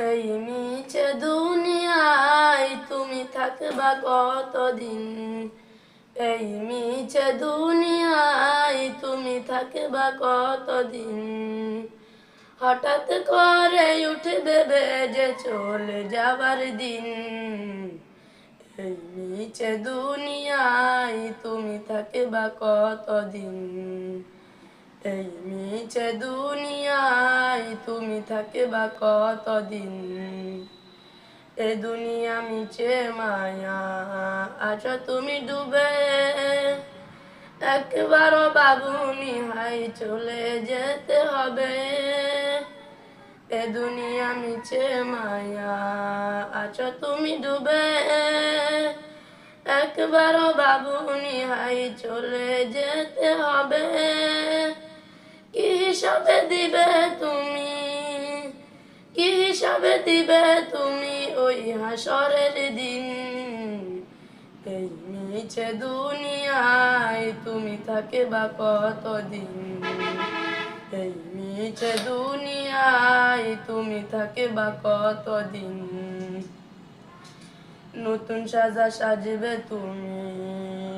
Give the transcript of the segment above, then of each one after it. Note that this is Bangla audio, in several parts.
এই মিছে দুনিয়ায় তুমি থাকবা কতদিন? এই মিছে দুনিয়ায় তুমি থাকবা কতদিন? হঠাৎ করে উঠে দেবে যে চলে যাবার দিন। এই মিছে দুনিয়ায় তুমি থাকবা কতদিন? এই মিছে দুনিয়ায় তুমি থাকবা কতদিন? এ দুনিয়া মিছে মায়া আছো তুমি ডুবে। একবারও বাবুনি হাই চলে যেতে হবে। এ দুনিয়া মিছে মায়া আছো তুমি ডুবে। একবারও বাবুনি হাই চলে যেতে হবে। দিবে তুমি? কি হিসাবে দিবে তুমি ওই হাসরের দিন? এই মিছে দুনিয়ায় তুমি থাকে বা কতদিন? এই মিছে দুনিয়ায় তুমি থাকে বা কতদিন? নতুন সাজা সাজবে তুমি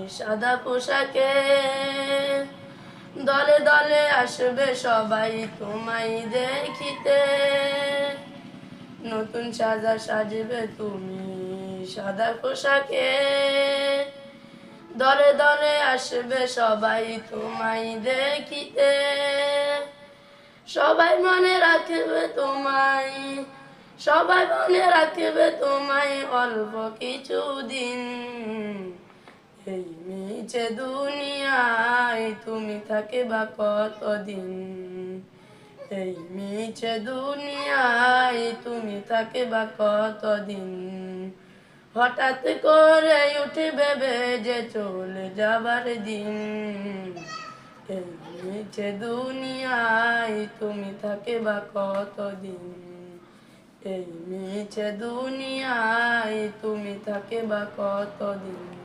সাদা পোশাকে। দলে দলে আসবে সবাই তোমায় দেখিতে। নতুন সাজা সাজবে তুমি সাদা পোশাকে। দলে দলে আসবে সবাই তোমায় দেখিতে। সবাই মনে রাখবে তোমায়, সবাই মনে রাখবে তোমায় অল্প কিছুদিন। এই মিছে দুনিয়ায় তুমি থাকে বা কতদিন? এই মিছে দুনিয়ায় তুমি থাকে বা কতদিন? হঠাৎ করে উঠে ভেবে যে চলে যাবার দিন। এই মিছে দুনিয়ায় তুমি থাকে বা কতদিন? এই মিছে দুনিয়ায় তুমি থাকে বা কতদিন?